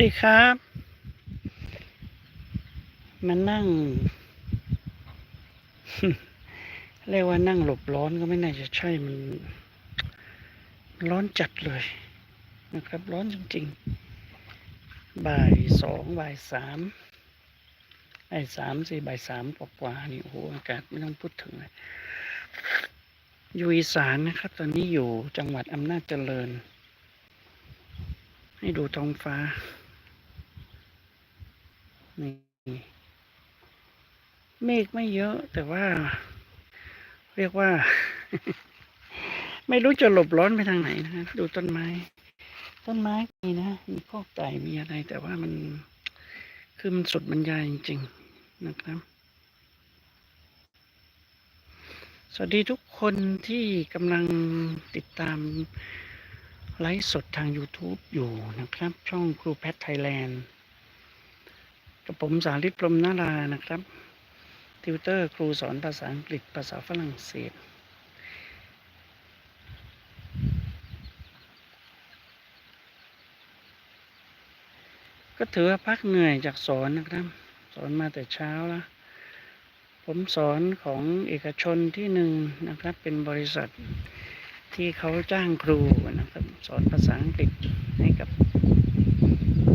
ดีครับ มานั่ง เรียกว่านั่งหลบร้อนก็ไม่น่าจะใช่มัน ร้อนจัดเลยนะครับ ร้อนจริงๆ บ่ายสองบ่ายสามบ่ายสามสี่บ่ายสามกว่าๆนี่โอ้โหอากาศไม่ต้องพูดถึงเลยอยู่อีสานนะครับ ตอนนี้อยู่จังหวัดอำนาจเจริญ ให้ดูท้องฟ้า นี่เมฆไม่เยอะแต่ว่า เรียกว่า ไม่รู้จะหลบร้อนไปทางไหนนะดูต้นไม้ ต้นไม้มีนะมีพอกไก่มีอะไร แต่ว่ามันคือมันสุดบรรยายจริงๆนะครับ สวัสดีทุกคนที่กำลังติดตามไลฟ์สดทาง YouTube อยู่นะครับ ช่องครูแพทไทยแลนด์ กับผมสาริตพรมนารานะครับ ติวเตอร์ครูสอนภาษาอังกฤษภาษาฝรั่งเศส ก็ถือว่าพักเหนื่อยจากสอนนะครับ สอนมาแต่เช้าแล้วผมสอนของเอกชนที่หนึ่งนะครับ เป็นบริษัทที่เขาจ้างครูนะครับ สอนภาษาอังกฤษให้กับ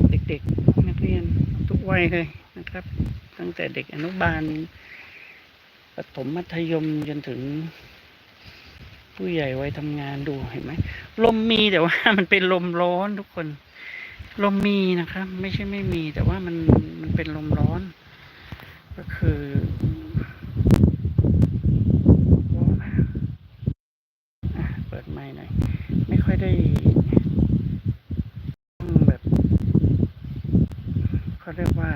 เด็กๆ นักเรียน ยเลยนะครับ ตั้งแต่เด็กอนุบาลปฐมมัธยมจนถึง ผู้ใหญ่วัยทำงานดูเห็นไหมลมมีแต่ว่ามันเป็นลมร้อนทุกคน ลมมีนะครับ ไม่ใช่ไม่มี แต่ว่ามันมันเป็นลมร้อน ก็คือร้อนมากอะเปิดไม้หน่อย ไม่ค่อยได้ตั้งแบบเขาเรียกว่า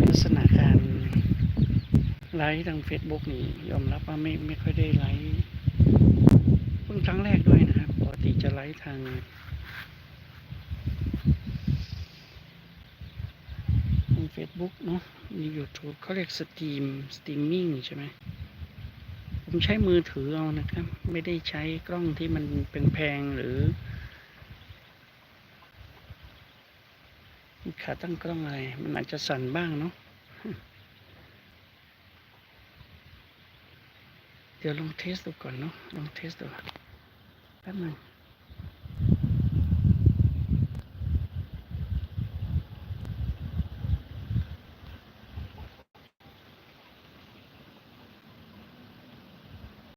ลักษณะการ ไลฟ์ทาง Facebook นี่ยอมรับว่าไม่ไม่ค่อยได้ไลฟ์เพิ่งครั้งแรกด้วยนะครับปกติจะไลฟ์ทางทาง Facebook เนาะมี YouTube เขาเรียกสตรีมสตรีมมิ่งใช่ไหมผมใช้มือถือเอานะครับ ไม่ได้ใช้กล้องที่มันเป็นแพงหรือขาตั้งกล้องอะไร มันอาจจะสั่นบ้างเนาะ เดี๋ยวลองเทสดูก่อนเนาะลองเทสดูแป๊บหนึง